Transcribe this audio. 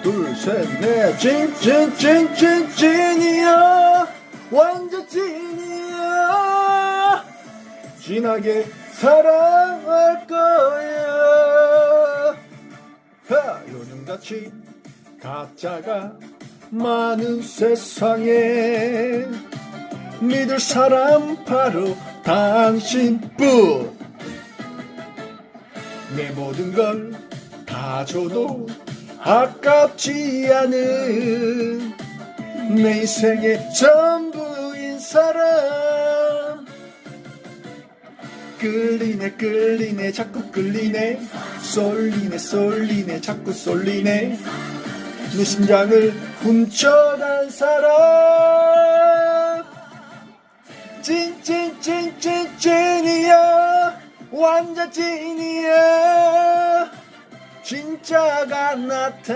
하나 둘셋넷찐찐찐찐 찐이야. 완전 찐이야. 진하게 사랑할 거야. 하, 요즘같이 가짜가 많은 세상에 믿을 사람 바로 당신뿐. 내 모든 걸 다 줘도 아깝지 않은 내 인생의 전부인 사람. 끌리네 끌리네 자꾸 끌리네. 쏠리네 쏠리네 자꾸 쏠리네. 내 심장을 훔쳐간 사람. 찐찐찐찐 찐이야. 완전 찐이야 진짜가 나타